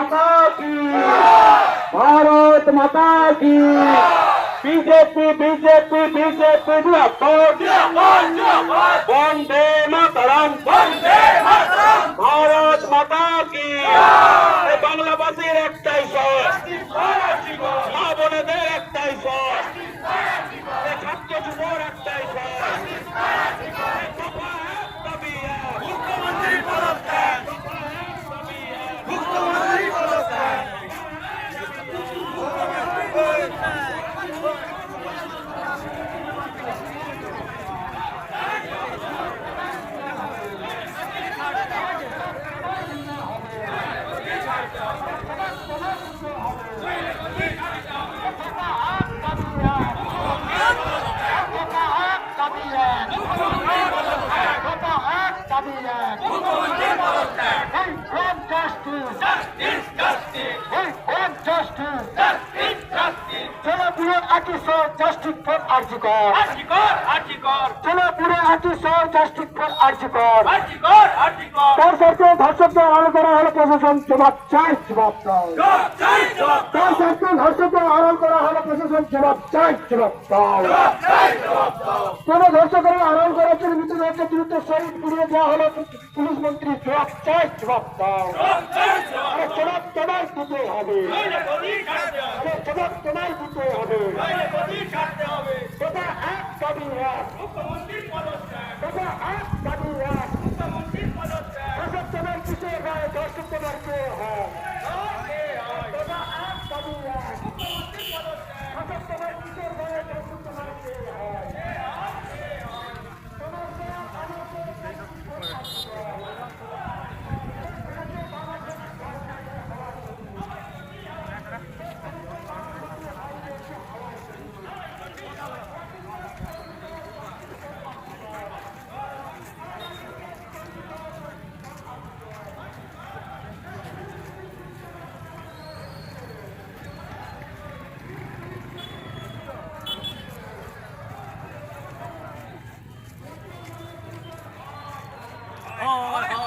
माता की भारत माता की BJP BJP BJP Vande Mataram Justice for Arjikor. চলো পুরো আর্টিস্ট জাস্টিস ফর আর্জিকর তার সাথে ধর্ষকদের আড়াল করা হলো প্রশাসন জবাব চাই জবাব দাও তার সাথে ধর্ষকদের আড়াল করা হলো প্রশাসন জবাব চাই জবাব দাও কোন ধর্ষকের আড়াল করার জন্য মৃতদেহকে বিরুদ্ধে শহীদ পুড়িয়ে দেওয়া হলো। পুলিশ মন্ত্রী জবাব চাই জবাব দাও। আরে জবাব তোমার দিতে হবে। আরে জবাব তোমার দিতে হবে। oh,